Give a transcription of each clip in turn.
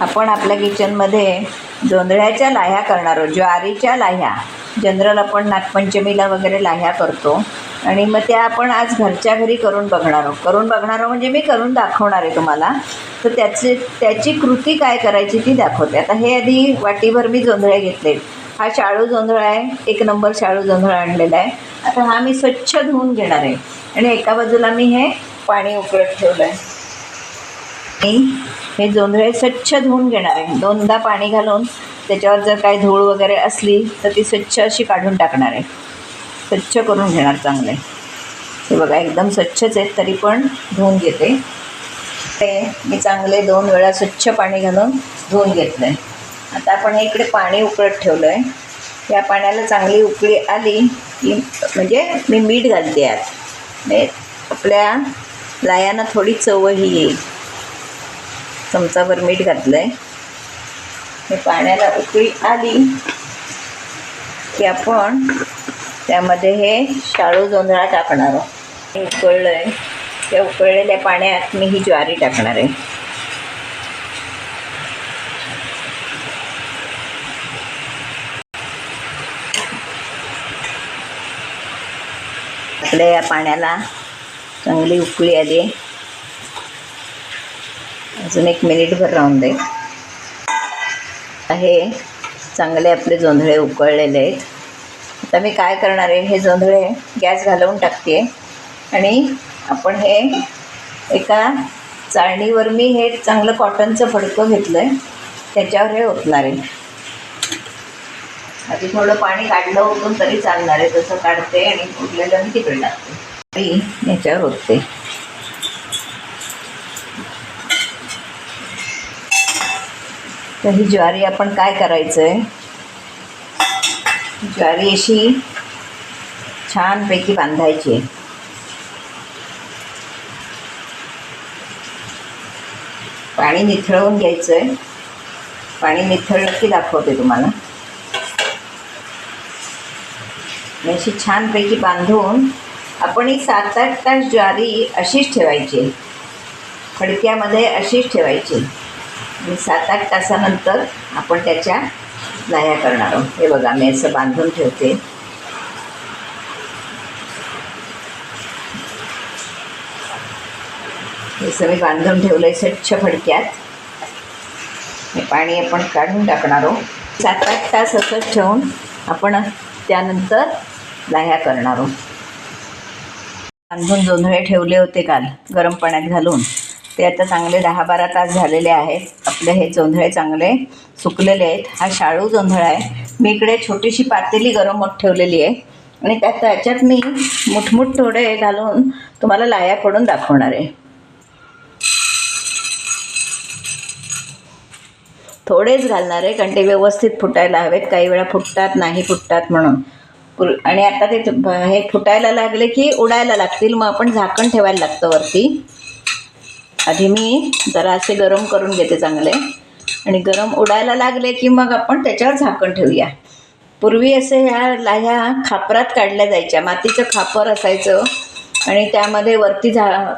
आपण आपल्या किचनमध्ये जोंधळ्याच्या लाह्या करणार आहोत ज्वारीच्या लाह्या. जनरल आपण नागपंचमीला वगैरे लाह्या करतो. आणि मग त्या आपण आज घरच्या घरी करून बघणार आहोत. करून बघणार आहोत म्हणजे मी करून दाखवणार आहे तुम्हाला. तर त्याचे त्याची कृती काय करायची ती दाखवते. आता हे आधी वाटीभर मी जोंधळे घेतले. हा शाळू जोंधळा आहे. एक नंबर शाळू जोंधळा आणलेला आहे. आता हा मी स्वच्छ धुवून घेणार आहे. आणि एका बाजूला मी हे पाणी उकळत ठेवलं आहे. हे जोंधळे स्वच्छ धुवून घेणार आहे. दोनदा पाणी घालून त्याच्यावर जर काही धूळ वगैरे असली तर ती स्वच्छ अशी काढून टाकणार आहे. स्वच्छ करून घेणार चांगले. हे बघा एकदम स्वच्छच आहेत तरी पण धुवून घेते. ते मी चांगले दोन वेळा स्वच्छ पाणी घालून धुवून घेतलं आहे आता आपण हे इकडे पाणी उकळत ठेवलं आहे या पाण्याला चांगली उकळी आली की म्हणजे मी मीठ घालते आत म्हणजे आपल्या लायांना थोडी चवही येईल. चमचाभर मीठ घातलं आहे हे पाण्याला उकळी आली की आपण त्यामध्ये हे शाळू जोंधळा टाकणार आहोत. हे उकळलं आहे त्या उकळलेल्या पाण्यात मी ही ज्वारी टाकणार आहे. आपल्या या पाण्याला चांगली उकळी आली अजून एक मिनिटभर राहून दे. हे चांगले आपले जोंधळे उकळलेले आहेत. आता मी काय करणार आहे हे जोंधळे गॅस घालवून टाकते आणि आपण हे एका चाळणीवर मी हे चांगलं कॉटनचं फडकं घेतलं आहे त्याच्यावर हे ओतणार आहे. आधी थोडं पाणी काढलं होतं तरी चालणार आहे तसं काढते आणि उरलेलं मी तिकडे टाकते. मी याच्यावर ओतते. तर ही ज्वारी आपण काय करायचं आहे ज्वारी अशी छानपैकी बांधायची आहे. पाणी निथळवून घ्यायचं आहे पाणी निथळलं की दाखवते तुम्हाला. अशी छानपैकी बांधून आपण ही सात आठ तास ज्वारी अशीच ठेवायची. खडक्यामध्ये अशीच ठेवायची. आणि सात आठ तासानंतर आपण त्याच्या लाह्या करणार आहोत. हे बघा मी असं बांधून ठेवते. हे मी बांधून ठेवलं आहे स्वच्छ फडक्यात. हे पाणी आपण काढून टाकणार आहोत. सात आठ तास असं ठेवून आपण त्यानंतर लाह्या करणार आहोत. बांधून जोंधळे ठेवले होते काल गरम पाण्यात घालून. ते आता चांगले दहा बारा तास झालेले आहेत. आपले हे जोंधळे चांगले सुकलेले आहेत. हा शाळू जोंधळा आहे. मी इकडे छोटीशी पातेली गरम होत ठेवलेली आहे. आणि त्यात त्याच्यात मी मुठमुठ थोडे घालून तुम्हाला लाया पडून दाखवणार आहे. थोडेच घालणार आहे कारण ते व्यवस्थित फुटायला हवेत. काही वेळा फुटतात नाही फुटतात म्हणून. पुर- आणि आता ते हे फुटायला लागले की उडायला लागतील. मग आपण झाकण ठेवायला लागतं वरती. आधी मी जरा असे गरम करून घेते चांगले. आणि गरम उडायला लागले की मग आपण त्याच्यावर झाकण ठेवूया. पूर्वी असे ह्या लाह्या खापरात काढल्या जायच्या. मातीचं खापर असायचं आणि त्यामध्ये वरती झा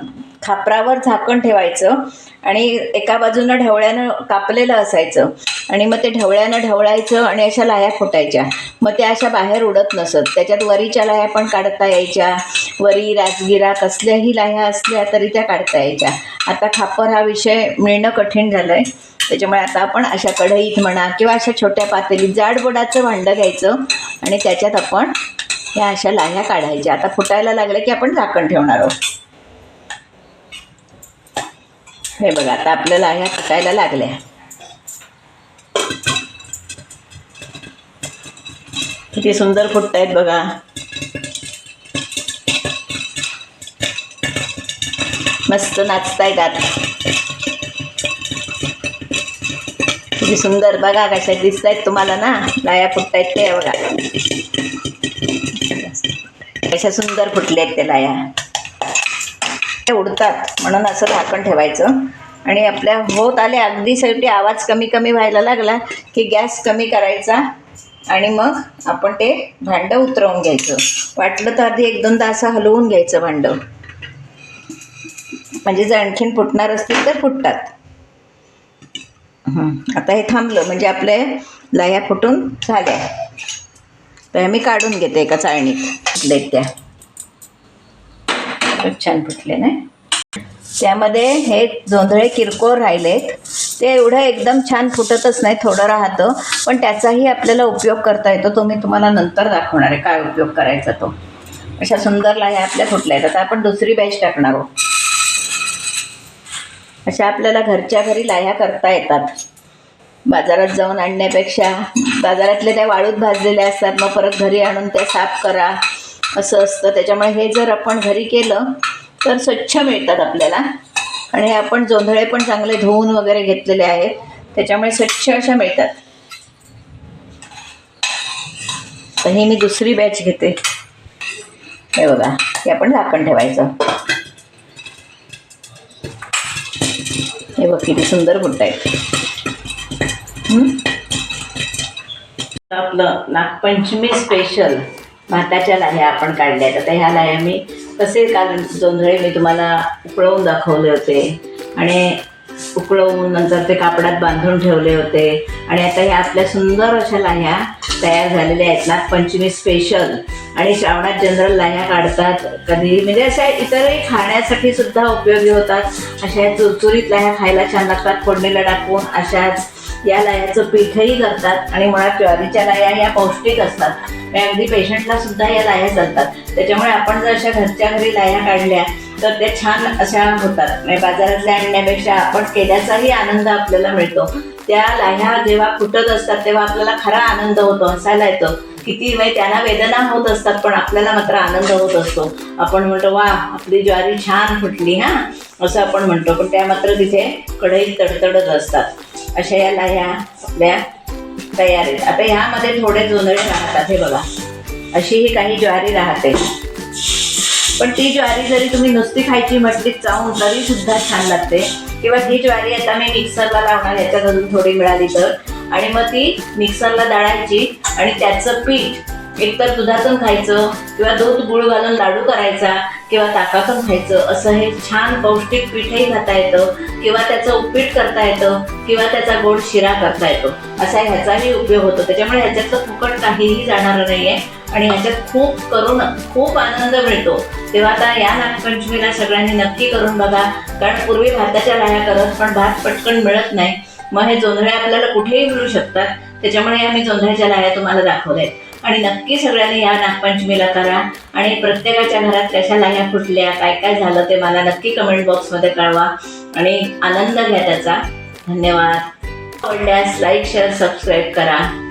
खापरावर झाकण ठेवायचं आणि एका बाजूनं ढवळ्यानं कापलेलं असायचं. आणि मग ते ढवळ्यानं ढवळायचं आणि अशा लाह्या फुटायच्या. मग त्या अशा बाहेर उडत नसत. त्याच्यात वरीच्या लाह्या पण काढता यायच्या. वरी राजगिरा कसल्याही लाह्या असल्या तरी त्या काढता यायच्या. आता खापर हा विषय मिळणं कठीण झालं आहे त्याच्यामुळे आता आपण अशा कढईत म्हणा किंवा अशा छोट्या पातळीत जाडबोडाचं भांडं घ्यायचं आणि त्याच्यात आपण ह्या अशा लाह्या काढायच्या. आता फुटायला लागलं की आपण झाकण ठेवणार आहोत. हे बघा आता आपल्या लाह्या फुटायला लागल्या. किती सुंदर फुटत आहेत बघा. मस्त नाचतायत आता. किती सुंदर बघा कशा दिसत आहेत तुम्हाला ना. लाया फुटतायत ते बघा. कशा सुंदर फुटल्या आहेत त्या लाया. ते उडतात. म्हणून असं झाकण ठेवायचं. आणि आपल्या होत आले अगदी शेवटी आवाज कमी कमी व्हायला लागला की गॅस कमी करायचा आणि मग आपण ते भांडं उतरवून घ्यायचं. वाटलं तर आधी एक दोनदा असं हलवून घ्यायचं भांडं. म्हणजे जर आणखीन फुटणार असतील तर फुटतात. आता हे थांबलं. म्हणजे आपल्या लह्या फुटून झाल्या. तर मी काढून घेते एका चाळणीत आपल्या त्या खूप छान फुटले नाही? त्यामध्ये हे जोंधळे किरकोळ राहिलेत. ते एवढं एकदम छान फुटतच नाही थोडं राहतं. पण त्याचाही आपल्याला उपयोग करता येतो. तो मी तुम्हाला नंतर दाखवणार आहे काय उपयोग करायचा तो. अशा सुंदर लाह्या आपल्या फुटल्या आहेत. आता आपण दुसरी बॅच टाकणार आहोत. अशा आपल्याला घरच्या घरी लाह्या करता येतात. बाजारात जाऊन आणण्यापेक्षा बाजारातले त्या वाळूत भाजलेल्या असतात. मग परत घरी आणून त्या साफ करा. असं असतं. त्याच्यामुळे हे जर आपण घरी केलं तर स्वच्छ मिळतात आपल्याला. आणि हे आपण जोंधळे पण चांगले धुवून वगैरे घेतलेले आहेत. त्याच्यामुळे स्वच्छ अशा मिळतात. तर ही मी दुसरी बॅच घेते. हे बघा हे आपण झाकण ठेवायचं. हे बघ किती सुंदर फुट आहेत. आपलं नागपंचमी स्पेशल भाताच्या लाह्या आपण काढल्या आहेत. आता ह्या लाह्या मी कसे कारण जोंधळे मी तुम्हाला उकळवून दाखवले होते. आणि उकळवून नंतर ते कापडात बांधून ठेवले होते. आणि आता ह्या आपल्या सुंदर अशा लाह्या तयार झालेल्या आहेत. नागपंचमी स्पेशल आणि श्रावणात जनरल लाह्या काढतात. कधी म्हणजे अशा इतरही खाण्यासाठी सुद्धा उपयोगी होतात. अशा चुरचुरीत लाह्या खायला छान लागतात. फोडणीला टाकून अशाच या लाह्याचं पीठही करतात आणि मुळात ज्वारीच्या लाह्या या पौष्टिक असतात. अगदी पेशंटला सुद्धा या लाह्या चालतात त्याच्यामुळे आपण जर अशा घरच्या घरी लाह्या काढल्या तर त्या छान अशा होतात. म्हणजे बाजारातल्या आणण्यापेक्षा आपण केल्याचाही आनंद आपल्याला मिळतो. त्या लाह्या जेव्हा फुटत असतात तेव्हा आपल्याला खरा आनंद होतो हसायला येतो. किती म्हणजे त्यांना वेदना होत असतात पण आपल्याला मात्र आनंद होत असतो. आपण म्हणतो वा आपली ज्वारी छान फुटली हा असं आपण म्हणतो. पण त्या मात्र तिथे कढईत तडतडत असतात. अशा या ह्या आपल्या तयार आहेत. आता ह्यामध्ये थोडे जोंधळे राहतात हे बघा. अशी ही काही ज्वारी राहते. पण ती ज्वारी जरी तुम्ही नुसती खायची म्हटली चावून तरी सुद्धा छान लागते. किंवा ही ज्वारी आता मी मिक्सरला लावणार याच्या अजून थोडी मिळाली तर. आणि मग ती मिक्सरला दळायची आणि त्याचं पीठ एकतर दुधातून खायचं किंवा दूध गुळ घालून लाडू करायचा किंवा ताकातून खायचं असं हे छान पौष्टिक पीठही खाता येतं किंवा त्याचं उपीट करता येतं किंवा त्याचा गोड शिरा करता येतो. असा ह्याचाही उपयोग होतो. त्याच्यामुळे ह्याच्यात तर फुकट काहीही जाणार नाहीये आणि ह्याच्यात खूप करून खूप आनंद मिळतो. तेव्हा आता या नागपंचमीला सगळ्यांनी नक्की करून बघा. कारण पूर्वी भाताच्या लाया करत पण भात पटकन मिळत नाही. मग हे जोंधळे आपल्याला कुठेही मिळू शकतात. त्याच्यामुळे या मी जोंधळ्याच्या लाया तुम्हाला दाखवल्या. आहेत आणि नक्की सगळ्यांनी या नागपंचमीला करा आणि प्रत्येकाच्या घरात कशा लाह्या फुटल्या काय काय झालं ते मला नक्की कमेंट बॉक्समध्ये कळवा. आणि आनंद घ्या त्याचा. धन्यवाद. आवडल्यास लाईक शेअर सबस्क्राईब करा.